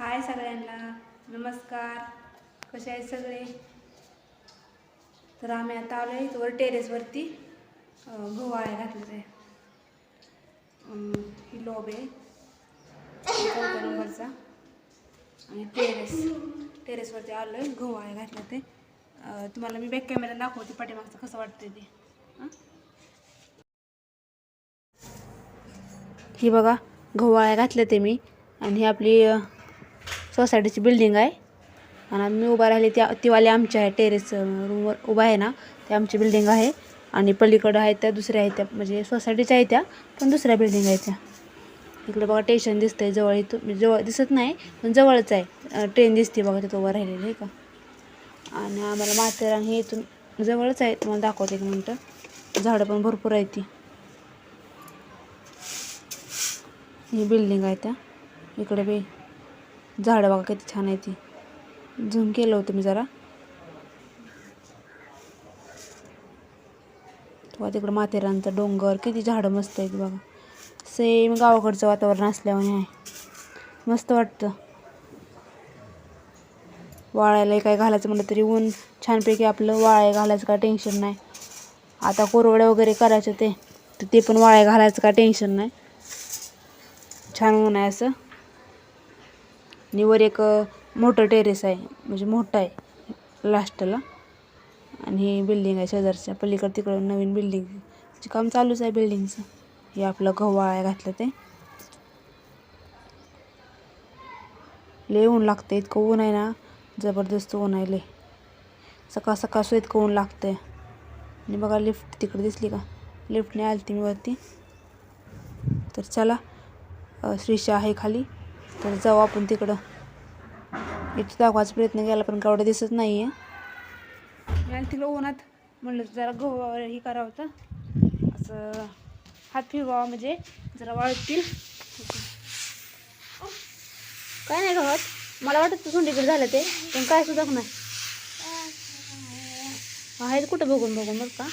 हाय सगळ्यांना. नमस्कार. कसे आहेत सगळे? तर आम्ही आता आलो आहे वर टेरेसवरती. अं, घातलेलं आहे. ही लॉब आहे. चौथ्या नंबरचा. आणि टेरेस. टेरेसवरती आलो आहे. गहू आळ्या घातले ते तुम्हाला मी बॅक कॅमेरा दाखवते पाठीमागचं कसं वाटतं ते. हां? ही बघा गहू घातल्या ते मी. आणि ही आपली सोसायटीची बिल्डिंग आहे. आणि मी उभा राहिले त्या तीवाली आमच्या आहे टेरेस रूमवर उभा आहे ना ते आमची बिल्डिंग आहे. आणि पलीकडं आहेत त्या दुसऱ्या आहेत त्या म्हणजे सोसायटीच्या आहेत त्या पण दुसऱ्या बिल्डिंग आहेत त्या. इकडे बघा स्टेशन आहे जवळ इथं म्हणजे जवळ दिसत नाही पण जवळच आहे. ट्रेन दिसते बघा तिथं उभं राहिलेली आहे का? आणि आम्हाला माथेरान हे इथून जवळच आहे तुम्हाला दाखवते एक मिनटं. झाडं पण भरपूर आहेत ती. ही बिल्डिंग आहे त्या. इकडे बी. झाडं बघा किती छान आहे ती. झूम केलं होतं मी जरा. तेव्हा तिकडं माथेरानचा डोंगर किती झाडं मस्त आहेत बघा. सेम गावाकडचं वातावरण असल्यामुळे आहे. मस्त वाटतं. वाळायला काय घालायचं म्हटलं तरी ऊन छानपैकी आपलं वाळाय घालायचं काय टेन्शन नाही. आता कोरवड्या वगैरे करायचं ते तर ते पण वाळ्या घालायचं काय टेन्शन नाही. छान ऊन आहे असं. आणि वर एक मोठं टेरेस आहे. म्हणजे मोठं आहे. लास्टला आणि ही बिल्डिंग आहे शेजारच्या. पलीकडे तिकडं नवीन बिल्डिंग काम चालूच आहे बिल्डिंगचं हे आपलं गव्हाळ्या घातलं ते. लय ऊन लागतं इतकं ऊन आहे ना. जबरदस्त ऊन आहे लय. सकाळ सकाळ सो इतकं ऊन लागतंय. आणि बघा लिफ्ट तिकडे दिसली का? लिफ्टने आलती मी वरती. तर चला श्रीशा आहे खाली. तर जाऊ आपण तिकडं. इथं दाखवायचा प्रयत्न केला पण केवढं दिसत नाही आहे आणि तिला उन्हात म्हणलं जरा गहू ही करावं होतं असं हात फिरवावा म्हणजे जरा वाळतील. काय नाही गव्हात मला वाटत झुंडीकडे झालं ते पण काय सुद्धा नाही. आहेत कुठं बघून बघून बरं का?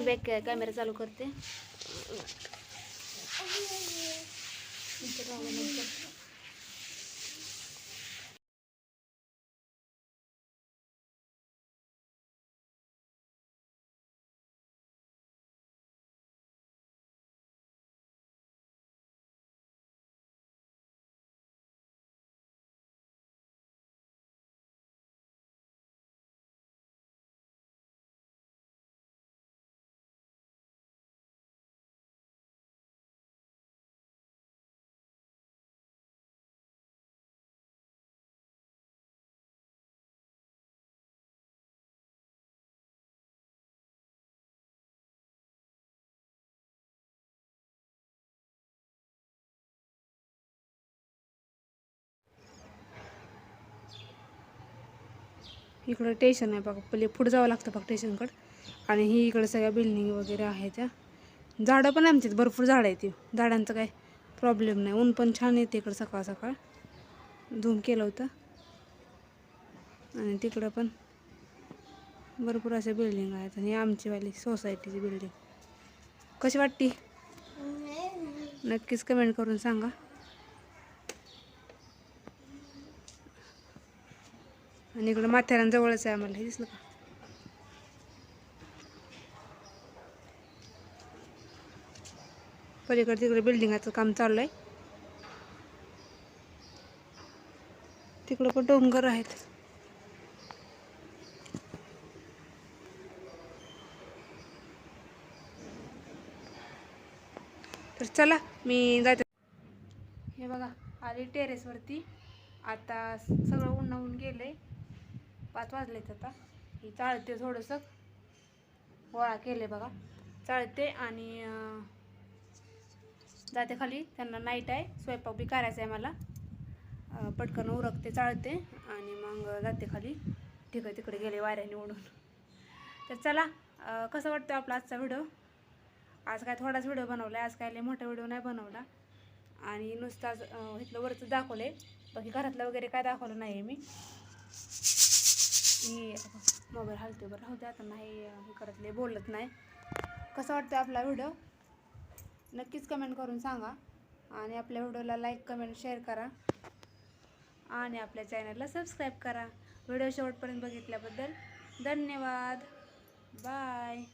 मी बॅक कॅमेरा चालू करते. इकडं स्टेशन आहे बघा पहिले पुढे जावं लागतं बघा स्टेशनकडं आणि ही इकडे सगळ्या बिल्डिंग वगैरे आहेत त्या. झाडं पण आमच्यात भरपूर झाडं आहेत ती. झाडांचं काय प्रॉब्लेम नाही. ऊन पण छान येते इकडं सकाळ सकाळ. झूम केलं होतं. आणि तिकडं पण भरपूर अशा बिल्डिंग आहेत. आणि ही आमचीवाली सोसायटीची बिल्डिंग कशी वाटते? नक्कीच कमेंट करून सांगा. आणि इकडं माथेरानजवळच आहे आम्हाला हे दिसलं का? पलीकडे तिकडे बिल्डिंगाचं काम चालू आहे तिकडं पण डोंगर आहेत. तर चला मी जाते. हे बघा आली टेरेसवरती आता सगळं उन्हावून गेलंय. पाच वाजलेत आता. ही चाळते थोडंसं. गोळा केले बघा. चाळते आणि जाते खाली. त्यांना नाईट आहे. स्वयंपाक बी करायचा आहे मला पटकन उरकते चाळते आणि मग जाते खाली. ठीक आहे तिकडे गेले वाऱ्याने निवडून. तर चला कसं वाटतं आपला आजचा व्हिडिओ? आज काय थोडाच व्हिडिओ बनवला आहे. आज काय लय मोठा व्हिडिओ नाही बनवला. आणि नुसताच इथलं वरचं दाखवलं आहे बाकी घरातलं वगैरे काय दाखवलं नाही आहे मी. मी मोबाईल हलते बरं. राहू द्या आता नाही हे करत नाही बोलत नाही. कसं वाटतं आपला व्हिडिओ? नक्कीच कमेंट करून सांगा. आणि आपल्या व्हिडिओला लाईक कमेंट शेअर करा. आणि आपल्या चॅनलला सबस्क्राईब करा. व्हिडिओ शेवटपर्यंत बघितल्याबद्दल धन्यवाद. बाय.